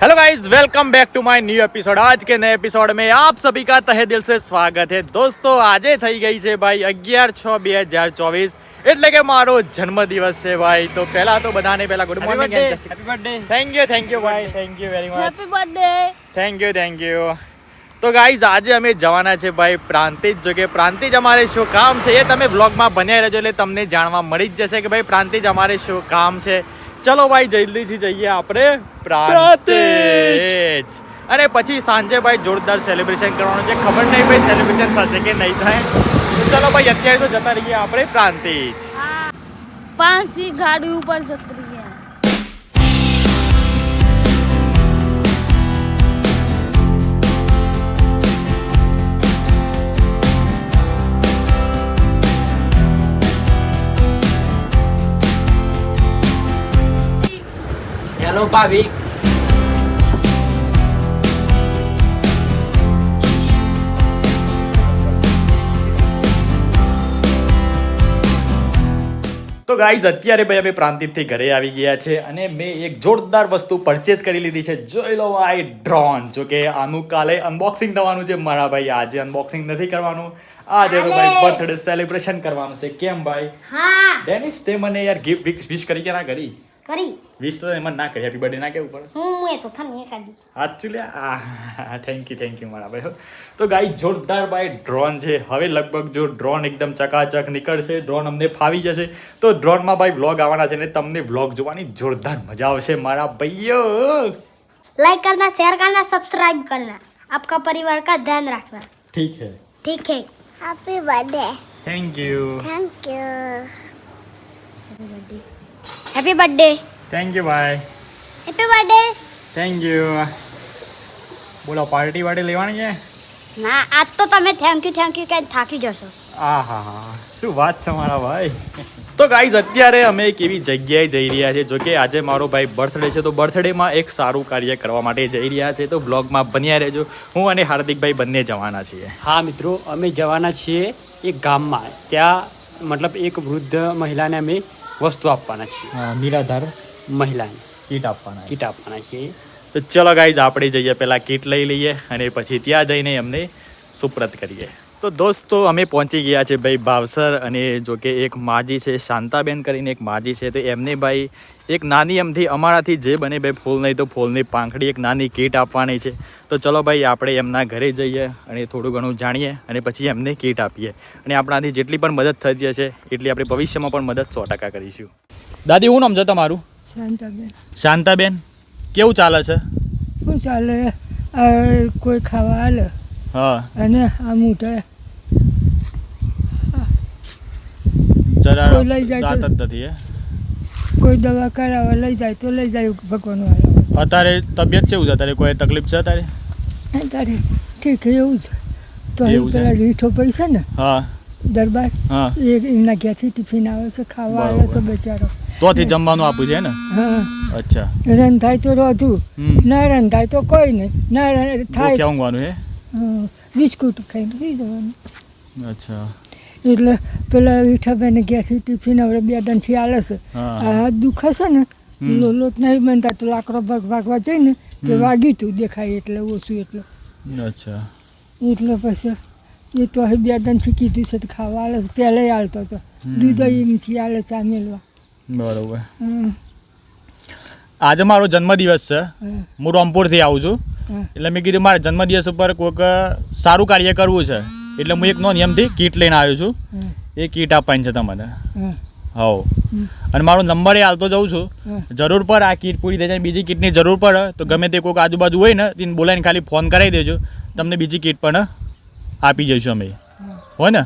hello guys welcome back to my new episode आज के नए एपिसोड में आप सभी का तहे दिल से સ્વાગત है દોસ્તો આજે થઈ ગઈ છે ભાઈ અગિયાર છ બે હજાર ચોવીસ એટલે કે મારો જન્મદિવસ છે ભાઈ તો પહેલા તો બધાને પહેલા good morning happy birthday thank you thank you ભાઈ thank you very much happy birthday thank you thank you તો ગાઈઝ આજે અમે જવાના છે ભાઈ પ્રાંતિજ જો કે પ્રાંતિજ અમારે શું કામ છે એ તમે બ્લોગમાં બન્યા રહેજો એટલે તમને જાણવા મળી જ જશે કે ભાઈ પ્રાંતિજ અમારે શું કામ છે ચલો ભાઈ, જલ્દીથી જઈએ આપણે પ્રાંતિજ. અને પછી સાંજે ભાઈ જોરદાર સેલિબ્રેશન કરવાનું છે. ખબર નહીં ભાઈ સેલિબ્રેશન થશે કે નહીં થાય. તો ચલો ભાઈ, અત્યારે તો જતા રહીએ આપણે પ્રાંતિજ. પાંચ ગાડી ઉપર જતી હેલો ભાભી તો ગાઈઝ અત્યારે ભાઈ અમે પ્રાંતિજથી ઘરે આવી ગયા છે અને મેં એક જોરદાર વસ્તુ પરચેસ કરી લીધી છે. જોઈ લો ભાઈ ડ્રોન જો કે આનું કાલે અનબોક્સિંગ થવાનું છે. મારા ભાઈ આજે અનબોક્સિંગ નથી કરવાનું. આજે તો ભાઈ બર્થડે સેલિબ્રેશન કરવાનું છે. કેમ ભાઈ? હા. ડેનિસ તે મને યાર ગિફ્ટ વિશ કરી કે ના કરી? કરી. વિશ તો એમાં ના કરી. હેપી બર્થડે ના કેવું પડે? હું એ તો થની એકાદી સાચું લે આ થેન્ક યુ થેન્ક યુ મારા ભાઈ તો ગાઈ જોરદાર ભાઈ ડ્રોન છે. હવે લગભગ જો ડ્રોન એકદમ ચકાચક નીકળશે ડ્રોન અમને ફાવી જશે. તો ડ્રોનમાં ભાઈ વ્લોગ આવવાના છે ને તમને વ્લોગ જોવાની જોરદાર મજા આવશે મારા ભાઈઓ. લાઈક કરના શેર કરના સબસ્ક્રાઇબ કરના આપકા પરિવાર કા ધ્યાન રાખના ઠીક હે ઠીક હે happy birthday thank you thank you happy birthday thank you ભાઈ હેપી બર્થડે થેન્ક યુ બોલો પાર્ટી વાર્ટી લેવાની છે? ના આજ તો તમે થેન્ક યુ થેન્ક યુ કઈ થાકી જશો. આહા હા હા શું વાત છે મારા ભાઈ? તો ગાઈઝ અત્યારે અમે એક એવી જગ્યાએ જઈ રહ્યા છે જો કે આજે મારો ભાઈ બર્થડે છે તો બર્થડેમાં એક સારું કાર્ય કરવા માટે જઈ રહ્યા છે. તો બ્લોગમાં બન્યા રહેજો. હું અને હાર્દિકભાઈ બંને જવાના છીએ. હા મિત્રો અમે જવાના છીએ એક ગામમાં. ત્યાં મતલબ એક વૃદ્ધ મહિલાને અમે વસ્તુ આપવાના છીએ. નિરાધાર મહિલાને. કીટ આપવાના કીટ આપવાના છીએ. તો ચલો ગાઈઝ આપણે જઈએ પહેલાં કીટ લઈ લઈએ અને પછી ત્યાં જઈને એમને સુપ્રત કરીએ. તો દોસ્તો અમે પહોંચી ગયા છે ભાઈ ભાવસર અને જો કે એક માજી છે શાંતાબેન કરીને એક માજી છે તો એમને ભાઈ એક નાની એમથી અમારાથી જે બને ભાઈ ફૂલ નહીં તો ફૂલની પાંખડી એક નાની કીટ આપવાની છે. તો ચલો ભાઈ આપણે એમના ઘરે જઈએ અને થોડું ઘણું જાણીએ અને પછી એમને કીટ આપીએ. અને આપણાથી જેટલી પણ મદદ થતી હશે એટલી આપણે ભવિષ્યમાં પણ મદદ સો ટકા કરીશું. દાદી શું નામ છે તમારું? શાંતાબેન. શાંતાબેન કેવું ચાલે છે? શું ચાલે? કોઈ ખાવા હાલે હા. અને આ મોટા જરા લઈ જાય નથી હે? કોઈ દવા કરાવવા લઈ જાય તો લઈ જાય ભગવાન વાળા અત્યારે તબિયત કેવું છે? અત્યારે કોઈ તકલીફ છે અત્યારે? અત્યારે ઠીક એવું છે. તો અહીં? પેલા રીઠો પૈસા ને હા. દરબાર હા. એ એમના ઘેરથી ટિફિન આવે છે ખાવા આવે છે બેચારો. તોથી જમવાનું આપવું છે ને? હા. અચ્છા. રંધાય તો રોધું ના રંધાય તો કોઈ નહીં. ના થાય કેવું છે હે? બિસ્કુટ ખાઈને સુઈ જવાનું. અચ્છા. એટલે પેલા રીઠાભાઈને ઘેરથી ટિફિન હવે બે દંડથી આલે છે. આ હાથ દુખાશે ને લોલોટ લોટ નહીં બનતા તો લાકડો ભાગ ભાગવા જઈને તે. વાગ્યું તું દેખાય એટલે ઓછું એટલે. અચ્છા. એટલે પછી એ તો હવે બે દંડથી કીધું છે તો ખાવા આલે છે. પહેલાંય હાલતો હતો. દૂધ એમથી આલે ચા મેળવા બરોબર. આજે મારો જન્મદિવસ છે. હું. હું રામપુરથી આવું છું. એટલે મેં કીધું મારા જન્મદિવસ ઉપર કોઈક સારું કાર્ય કરવું છે. એટલે હું એક નો એમથી કીટ લઈને આવ્યો છું. એ કીટ આપવાની છે તમને હોવ. અને મારો નંબર એ હાલતો જઉં છું. જરૂર પડે આ કીટ પૂરી થઈ જાય બીજી કીટની જરૂર પડે તો ગમે તે કોઈક આજુબાજુ હોય ને તેને બોલાવીને ખાલી ફોન કરાવી દેજો. તમને બીજી કીટ પણ આપી જઈશું અમે. હોય ને?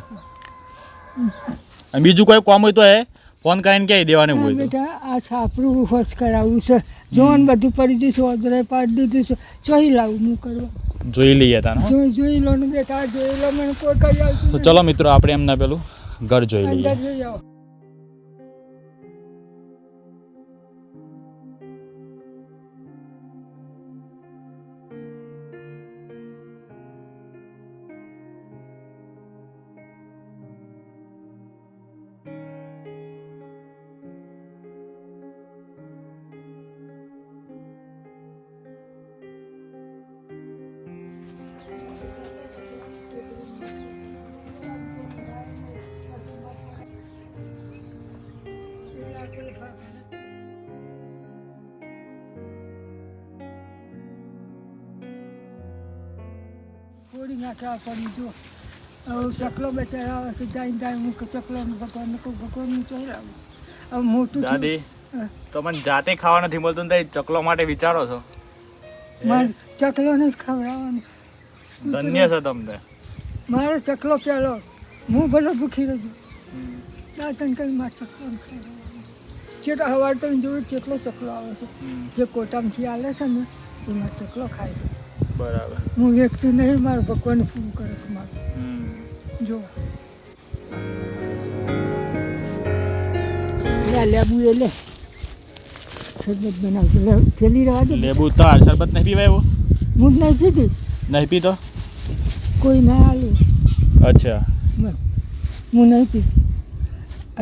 બીજું કોઈ કોમ હોય તો એ ફોન કરીને ક્યાંય દેવાનું હોય બેટા આ સાપડું હોશ કરાવવું છે. જોન બધું પડી જશે ઓદરે પાડી દીધું છે. ચોહી લાવું હું કરવા. જોઈ લઈએ તાને જોઈ જોઈ લો ને બેટા જોઈ લો મને કોઈ કરી આવતું ચલો મિત્રો આપણે એમના પેલું ઘર જોઈ લઈએ. અંદર નાખે નાખ્યા પડી જો. હવે ચકલો બચારા આવે છે જાય જાય હું ચકલો ભગવાન કહું ભગવાન ચોઈ લાવું હવે મોટું દાદી તમને જાતે ખાવા નથી મળતું ને ચકલો માટે વિચારો છો? મારે ચકલોને જ ખવડાવવાનું. ધન્ય છે તમને. મારે ચકલો પેલો. હું ભલે ભૂખી રહ્યો દાંતન કરી મારો ચકલો ચેટ હવાર તો જોયું ચેટલો ચકલો આવે છે. જે કોટામથી આલે છે ને એમાં ચકલો ખાય છે. બરાબર. હું વ્યક્તિ નહીં મારો ભગવાન ફોન કરે છે મારું. જો. લે લેબુ એ લે. શરબત બનાવજો. લે થેલી રહેવા દે. લેબુ તાર શરબત નહીં પીવાય એવો? હું જ નહીં પીધી નહીં પીતો? કોઈ ના આવ્યું અચ્છા. હું નહીં પીતી.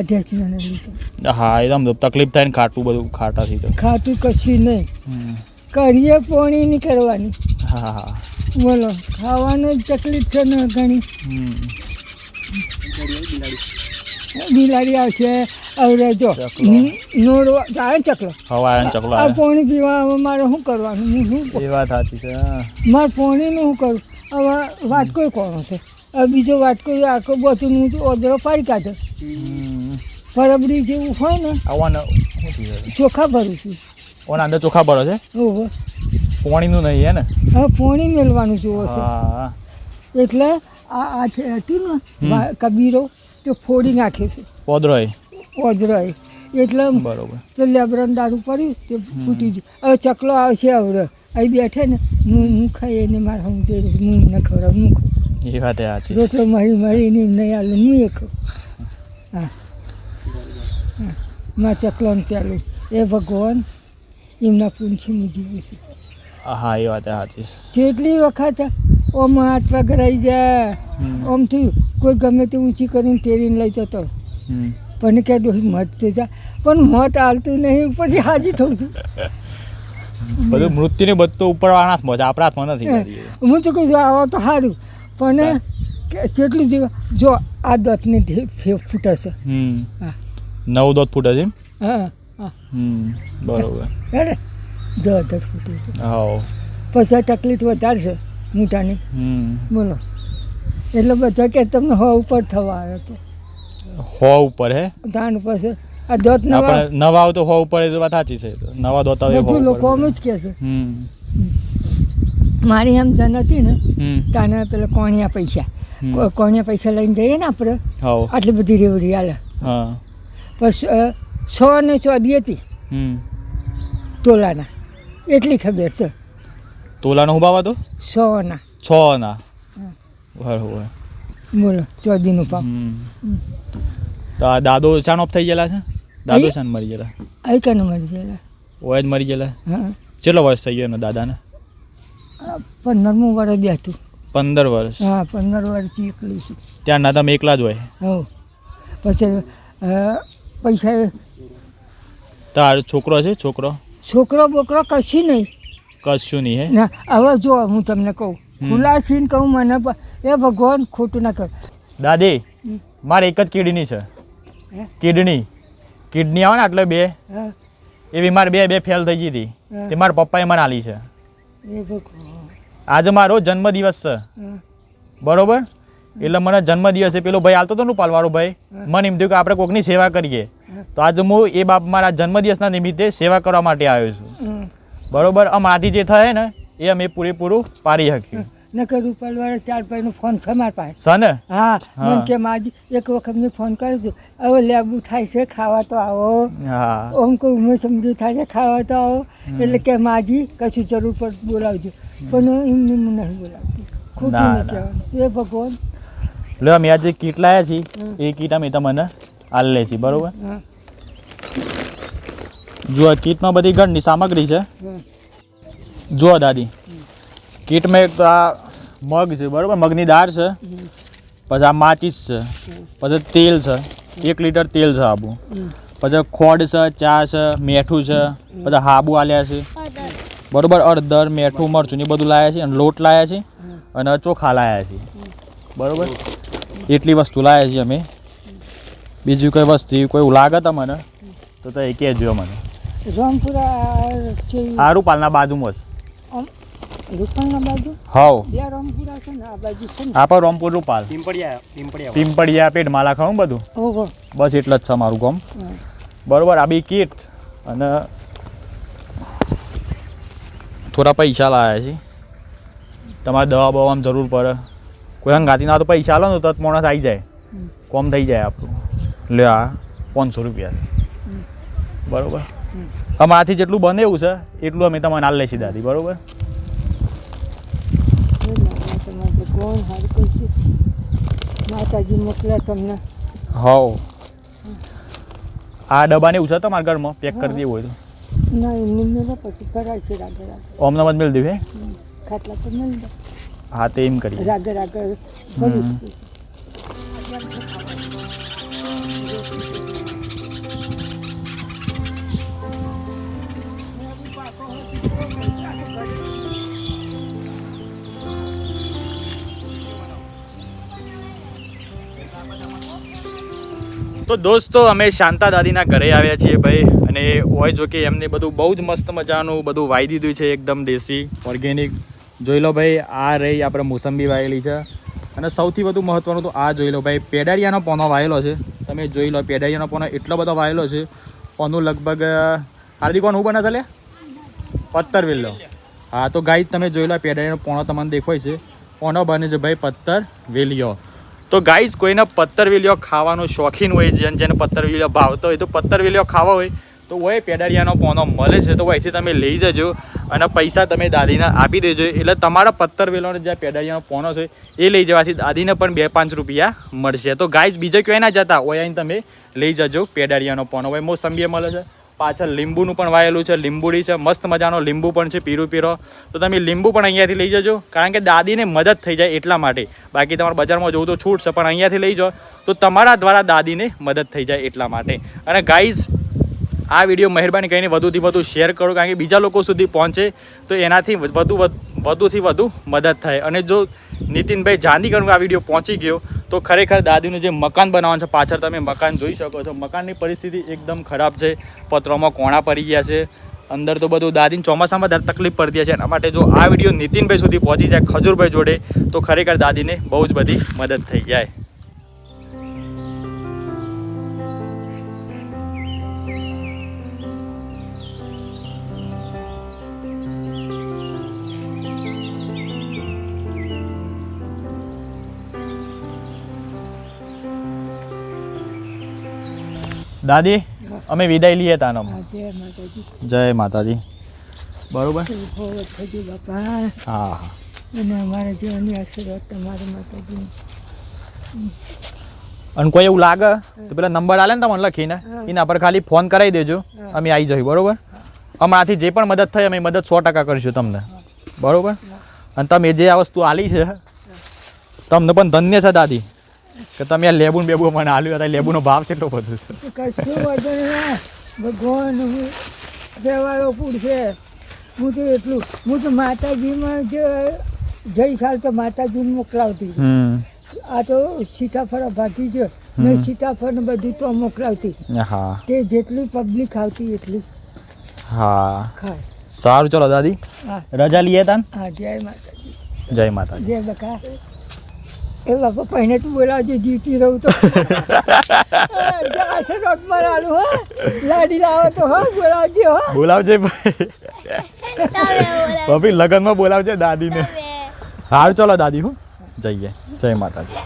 અધ્યાત્મ લીધો. હા એ તો તકલીફ થાય ને ખાટું બધું ખાટાથી તો. ખાતું કશું નહીં. કરીએ પોણી નહીં કરવાની. હા બોલો ખાવાની તકલીફ છે ને ઘણી. હમ. બિલાડી આવશે હવે જો ચકલો. નોડવા ચકલો. હવા ચકલો આ પોણી પીવા મારે શું કરવાનું? હું શું એ વાત સાચી છે મારે પોણીનું શું કરું હવે વાટકો કોણ છે? હવે બીજો વાટકો આખો બધું હું ઓદરો પાડી કાઢે. ફરબડી જેવું હોય ને આવવાને? ચોખા ભરું છું. ઓના અંદર ચોખા ભરો છે? ઓહો. પોણીનું નહીં હે ને? હવે પોણી મેળવાનું જોવો છે. હા. એટલે આ આ હતું ને કબીરો તે ફોડી નાખ્યો છે. ઓદરોય. ઓદરોય. એટલે બરોબર. તો લેબરન દારૂ પડ્યું તે ફૂટી ગયું. હવે ચકલો આવશે હવે અહીં બેઠે ને હું હું ખાઈ એને મારે હું જઈ હું ન ખવડાવું હું ખાઉં એ વાત એ સાચી રોટલો મળી મળીને નહીં આલું હું એ ખાઉં. હા. મારા ચકલો ચકલોને પહેલું એ ભગવાન એમના પૂંછી હું જીવું છું. હા એ વાત સાચી જેટલી વખત ઓમ હાથ રહી જાય. ઓમથી કોઈ ગમે તે ઊંચી કરીને તેરીને લઈ જતો. પણ કે ડોહી મત થઈ જા પણ મત હાલતું નહીં ઉપરથી હાજી થઉં છું. બધું મૃત્યુને બધું તો ઉપરવાળા હાથમાં છે આપણા હાથમાં નથી હું તો કહું છું આવો તો સારું પણ જેટલું જીવ જો આ દત્તને ઢે- ફૂટે છે હા. નવ દોત ફૂટે છે હા હા. બરોબર. બરાબર જો છે. પછી તકલીફ વધારે છે મોટાની હમ. બોલો. એટલે બધા કે તમને હો ઉપર થવા આવે તો. હો ઉપર હે? ધાન છે આ દોત નવા નવા આવે તો હો ઉપર એ તો વાત સાચી છે. નવા દોતા હોય બધું લોકો એમ જ કહે છે. હમ. મારી આમ જન હતી ને તાને પેલા કોણિયા પૈસા. કોણિયા પૈસા લઈને જઈએ ને આપણે આટલી બધી રેવડી હાલે. હા. પછી સો ને ચોદી હતી તોલાના. એટલી ખબર છે. તોલાનો ભાવ હતો? સોના. છ ના બરોબર બોલો ચોદીનું હમ. તો આ દાદો ચાણ ઓફ થઈ ગયેલા છે? દાદો ચાણ મરી ગયેલા. આઈ કને મળી જાય ઓય જ મરી ગયેલા. હા. કેટલો વર્ષ થઈ ગયો એનો દાદાને? પંદરમું વર્ષ બેઠું પંદર વર્ષ. હા પંદર વર્ષ એકલું છું. ત્યાં ના તમે એકલા જ હોય. હો. પછી પૈસા તાર છોકરો છે? છોકરો? છોકરો બોકરો કશું નહીં. કશું નહીં હે? ના હવે જો હું તમને કહું. ખુલાસીને કહું મને એ ભગવાન ખોટું ના કર. દાદી મારે એક જ કિડની છે. કિડની. કિડની આવે ને એટલે બે. એવી મારે બે બે ફેલ થઈ ગઈ હતી. તે મારા પપ્પાએ મને આલી છે. આજે મારો જન્મદિવસ છે. બરોબર? એટલે મને જન્મદિવસે પેલો ભાઈ આવતો હતો ને પાલવાળો ભાઈ મને એમ થયું કે આપણે કોકની સેવા કરીએ. તો આજે હું એ બાપ મારા જન્મદિવસના નિમિત્તે સેવા કરવા માટે આવ્યો છું. બરોબર અમારાથી જે થાય ને એ અમે પૂરેપૂરું પારી શક્યું નકર રૂપાલવાળા ચાર ભાઈનો ફોન છે મારા પાસે છે ને? હા. મને કે માજી એક વખત મેં ફોન કર્યો હતો હવે લેબુ થાય છે ખાવા તો આવો. ઓમ કોઈ ઉમેર સમજી થાય છે ખાવા તો આવો. એટલે કે માજી કશું જરૂર પર બોલાવજો. પણ એમને નહીં બોલાવતી. ખોટું નહીં કહેવાનું. એ ભગવાન. એટલે અમે આજે કીટ લાયા છીએ. એ કીટ અમે તમને આલે લે છીએ બરોબર? જો આ કીટમાં બધી ઘરની સામગ્રી છે. જો જુઓ દાદી. કીટમાં એક તો આ મગ છે બરોબર? મગની દાળ છે. પછી આ માચીસ છે. પછી તેલ છે. એક લીટર તેલ છે આબુ. પછી ખોડ છે ચા છે મેઠું છે. પછી હાબુ આલ્યા છે. બરોબર? અડદર મેઠું મરચું ને એ બધું લાયા છે અને લોટ લાયા છે અને ચોખા લાયા છે. બરોબર? એટલી વસ્તુ લાવ્યા છીએ અમે. બીજું કોઈ વસ્તુ કોઈ લાગે તમને? તો તો એ કહેજો મને રામપુરા છે બાજુમાં જ. બાજુ? હાવ. રામપુરા છે ને આ બાજુ છે ને. આ પર રોમપુર રૂપાલ. પિંપળિયા પિંપળિયા. પિંપળિયા પેટ માલા ખાવું બધું? બસ એટલે જ છે મારું ગામ. બરોબર આ બી કીટ અને થોડા પૈસા લાવ્યા છે. તમારે દવા બવામાં જરૂર પડે. કોઈ હંગાતી ના તો પૈસા લો ને તો માણસ આવી જાય. કોમ થઈ જાય આપણું. લે આ પાંચસો રૂપિયા. બરાબર. અમારાથી જેટલું બને એવું છે એટલું અમે તમારે હાલ લેશી દાદી બરોબર? એ આ ડબ્બા ને માતાજી મોકલ્યા તમને હવ. આ ડબ્બાને એવું છે તમારા ઘરમાં? પેક કરી દેવું હોય તો. ના એમની મેળા પછી કરાય છે રાગે રાગે ઓમ નમત મેળ દેવે ખાટલા તો મળી જાય હા તે એમ કરીએ. રાગે રાગે. તો દોસ્તો અમે શાંતા દાદીના ઘરે આવ્યા છીએ ભાઈ. અને હોય જો કે એમને બધું બહુ જ મસ્ત મજાનું બધું વાઈ દીધું છે એકદમ દેશી ઓર્ગેનિક જોઈ લો ભાઈ, આ રહી આપણે મોસંબી વાયેલી છે. અને સૌથી વધુ મહત્ત્વનું તો આ જોઈ લો ભાઈ, પેડારિયાનો પોનો વાયેલો છે. તમે જોઈ લો, પેડારિયાનો પોનો એટલો બધો વાયેલો છે. પોનું લગભગ હાર્દિક કોણ હું બને ચાલે પત્તર વેલ્લો. હા, તો ગાઈ તમે જોઈ લો પેડારિયાનો પોણો તમને દેખાય છે. પોનો બને છે ભાઈ પત્તર વેલિયો. તો ગાઈઝ કોઈને પત્તર વેલીઓ ખાવાનો શોખીન હોય, જેને જેને પત્તર વેલીઓ ભાવતો હોય, તો પત્તર વેલીઓ ખાવા હોય, તો હોય પેડારિયાનો પોનો મળે છે. તો અહીંથી તમે લઈ જજો. અને પૈસા તમે દાદીને આપી દેજો. એટલે તમારા પત્તર વેલોનો જે પેડારિયાનો પોનો છે, એ લઈ જવાથી દાદીને પણ બે પાંચ રૂપિયા મળશે. તો ગાય બીજે ક્યાંય ના જતા હોય અહીં તમે લઈ જજો પેડારિયાનો પોનો હોય મોસંબી મળે છે, પાછળ લીંબુનું પણ વાયેલું છે, લીંબુડી છે, મસ્ત મજાનો લીંબુ પણ છે, પીરું પીરો. તો તમે લીંબુ પણ અહીંયાથી લઈ જજો, કારણ કે દાદીને મદદ થઈ જાય એટલા માટે. બાકી તમારે બજારમાં જોવું તો છૂટ છે, પણ અહીંયાથી લઈ જાઓ તો તમારા દ્વારા દાદીને મદદ થઈ જાય એટલા માટે. અને ગાઈઝ આ વીડિયો મહેરબાની કરીને વધુથી વધુ શેર કરો, કારણ કે બીજા લોકો સુધી પહોંચે તો એનાથી વધુ વધુથી વધુ મદદ થાય. અને જો નીતિનભાઈ જાનીકરનું આ વીડિયો પહોંચી ગયો, તો ખરેખર દાદીનું જે મકાન બનાવવાનું છે, પાછળ તમે મકાન જોઈ શકો છો. મકાનની પરિસ્થિતિ એકદમ ખરાબ છે. પત્રોમાં કોણા પડી ગયા છે. અંદર તો બધું દાદીને ચોમાસામાં દર તકલીફ પડતી છે એના માટે જો આ વીડિયો નીતિનભાઈ સુધી પહોંચી જાય ખજૂરભાઈ જોડે, તો ખરેખર દાદીને બહુ જ બધી મદદ થઈ જાય. દાદી અમે વિદાય લઈએ તાનો જય માતાજી. બરોબર? બાપા. હા અને અમારા જીવનની આશીર્વાદ તમારા માતાજી અને કોઈ એવું લાગે તો પેલા નંબર આલે ને તમને લખીને એના પર ખાલી ફોન કરાવી દેજો. અમે આવી જઈએ બરોબર? અમારાથી જે પણ મદદ થઈ અમે મદદ સો ટકા કરીશું તમને. બરોબર? અને તમે જે આ વસ્તુ આલી છે તમને પણ ધન્ય છે દાદી. કે તમે આ લેબુ બેબુ મને આલ્યું હતા લેબુનો ભાવ કેટલો બધો છે? કશું ના ભગવાન હું પૂરશે. હું તો એટલું હું તો માતાજીમાં જ જઈ સાલ તો માતાજી મોકલાવતી. આ તો સીતાફળ ભાગી છે મેં સીતાફળ બધી બધું તો મોકલાવતી. હા. તે જેટલી પબ્લિક આવતી એટલી હા. સારું ચલો દાદી. રજા લઈએ તાન? હા જય માતાજી. જય માતાજી. જય બકા. એ બાપા પહેને તું બોલાવજે જીતી રહું તો. જશે રોટ મારાલું હો. લાડી લાવો તો હો બોલાવજે હો. બોલાવજે ભાઈ. ભાભી લગનમાં બોલાવજે દાદીને. હારું ચલો દાદી હું. જઈએ. જય માતાજી.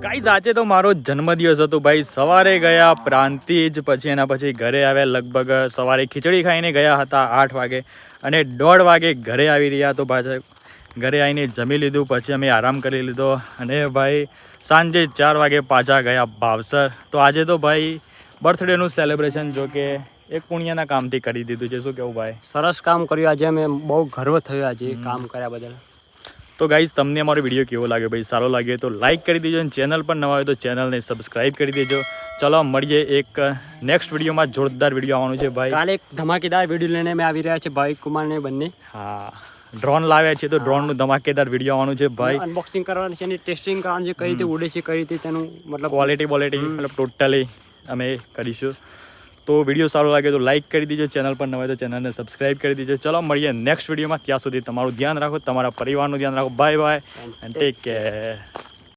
ગાઈઝ આજે તો મારો જન્મદિવસ હતો ભાઈ. સવારે ગયા પ્રાંતિજ પછી એના પછી ઘરે આવ્યા. લગભગ સવારે ખીચડી ખાઈને ગયા હતા આઠ વાગે. અને દોઢ વાગે ઘરે આવી રહ્યા તો પાછા ઘરે આવીને જમી લીધું પછી અમે આરામ કરી લીધો અને ભાઈ સાંજે ચાર વાગે પાછા ગયા ભાવસર. તો આજે તો ભાઈ બર્થડેનું સેલિબ્રેશન જો કે એક પુણ્યના કામથી કરી દીધું છે. શું કેવું ભાઈ? સરસ કામ કર્યું. આજે અમે બહુ ગર્વ થયો આજે કામ કર્યા બદલ. તો ગાઈઝ તમને અમારો વીડિયો કેવો લાગ્યો? ભાઈ સારો લાગ્યો તો લાઈક કરી દેજો અને ચેનલ પણ નવા હોય તો ચેનલને સબસ્ક્રાઈબ કરી દેજો. ચલો મળીએ એક નેક્સ્ટ વિડીયોમાં જોરદાર વીડિયો આવવાનું છે ભાઈ. કાલે એક ધમાકેદાર વીડિયો લઈને અમે આવી રહ્યા છે ભાઈ કુમાર ને બંને. હા. ડ્રોન લાવ્યા છે તો ડ્રોનનું ધમાકેદાર વીડિયો આવવાનું છે ભાઈ. અનબોક્સિંગ કરવાનું છે એની ટેસ્ટિંગ કરવાનું છે કઈ રીતે ઉડે છે કઈ રીતે તેનું મતલબ ક્વોલિટી ક્વોલિટી મતલબ ટોટલી અમે કરીશું. તો વીડિયો સારો લાગે તો લાઈક કરી દીજો ચેનલ પર ન તો ચેનલને સબસ્ક્રાઈબ કરી દીજો. ચલો મળીએ નેક્સ્ટ વિડીયોમાં ત્યાં સુધી તમારું ધ્યાન રાખો તમારા પરિવારનું ધ્યાન રાખો. Bye bye and take care